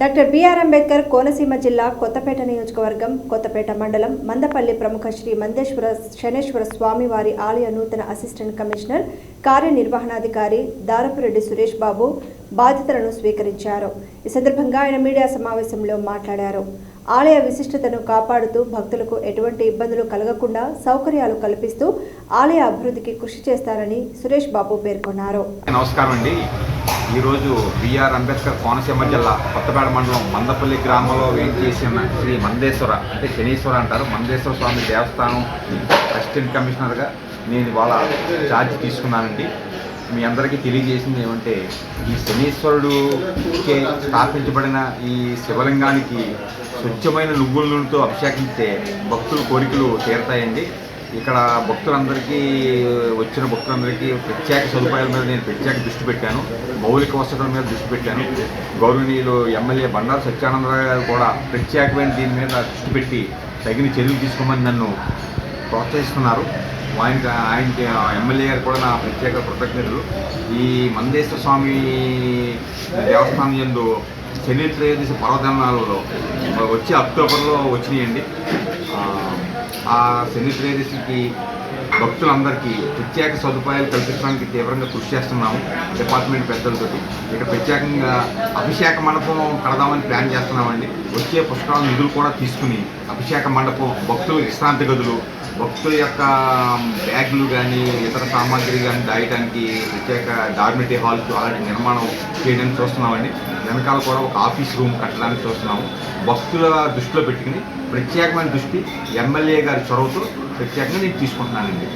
Doctor BR Ambedkar Konaseema జిల్లా కొత్తపేట నియోజకవర్గం కొత్తపేట మండలం మందపల్లి ప్రముఖ శ్రీ మందేశ్వర శనేశ్వర స్వామి వారి ఆలయ నూతన అసిస్టెంట్ కమిషనర్ కార్యనిర్వహణాధికారి దారపురెడ్డి సురేష్ బాబు బాధ్యతలను స్వీకరించారు. ఈ సందర్భంగా ఆయన మీడియా సమావేశంలో మాట్లాడారు. ఆలయ విశిష్టతను కాపాడుతూ భక్తులకు ఎటువంటి ఇబ్బందులు కలగకుండా సౌకర్యాలు కల్పిస్తూ ఆలయ అభివృద్ధికి కృషి చేస్తారని సురేష్ బాబు పేర్కొన్నారు. నమస్కారం అండి. ఈరోజు బిఆర్ అంబేద్కర్ కోనసీమ జిల్లా కొత్తపేట మండలం మందపల్లి గ్రామంలో వేయించేసిన శ్రీ మందేశ్వర అంటే శనీశ్వర అంటారు. మందేశ్వర స్వామి దేవస్థానం అసిస్టెంట్ కమిషనర్గా నేను ఇవాళ ఛార్జ్ తీసుకున్నానండి. మీ అందరికీ తెలియజేసింది ఏమంటే ఈ శనీశ్వరుడు స్థాపించబడిన ఈ శివలింగానికి స్వచ్ఛమైన నువ్వుల నూనెతో అభిషేకించే భక్తుల కోరికలు తీరతాయండి. ఇక్కడ భక్తులందరికీ వచ్చిన భక్తులందరికీ ప్రత్యేక సదుపాయాల మీద నేను ప్రత్యేక దృష్టి పెట్టాను. మౌలిక వసతుల మీద దృష్టి పెట్టాను. గౌరవనీయులు ఎమ్మెల్యే బండారు సత్యానందరావు గారు కూడా ప్రత్యేకమైన దీని మీద దృష్టి పెట్టి తగిన చర్యలు తీసుకోమని నన్ను ప్రోత్సహిస్తున్నారు. ఆయనకి ఆయనకి ఎమ్మెల్యే గారు కూడా నా ప్రత్యేక కృతజ్ఞతలు. ఈ మందేశ్వర స్వామి దేవస్థానం ఎందు చరిత్ర పర్వదనాలలో వచ్చే వచ్చి అక్టోబర్లో వచ్చినాయండి. ఆ, ఆ భక్తులందరికీ ప్రత్యేక సదుపాయాలు కల్పించడానికి తీవ్రంగా కృషి చేస్తున్నాము డిపార్ట్మెంట్ పెద్దలతో ఇక ప్రత్యేకంగా అభిషేక మండపం కడదామని ప్లాన్ చేస్తున్నామండి. వచ్చే పుష్కరాల నిధులు కూడా తీసుకుని అభిషేక మండపం భక్తుల విశ్రాంతి గదులు భక్తుల యొక్క బ్యాగులు కానీ ఇతర సామాగ్రి కానీ దాయడానికి ప్రత్యేక డార్మిటరీ హాల్స్ అలాంటి నిర్మాణం చేయడానికి చూస్తున్నామండి. వెనకాల కూడా ఒక ఆఫీస్ రూమ్ కట్టడానికి చూస్తున్నాము. భక్తుల దృష్టిలో పెట్టుకుని ప్రత్యేకమైన దృష్టి ఎమ్మెల్యే గారి చొరవతో ప్రత్యేకంగా నేను తీసుకుంటున్నానండి.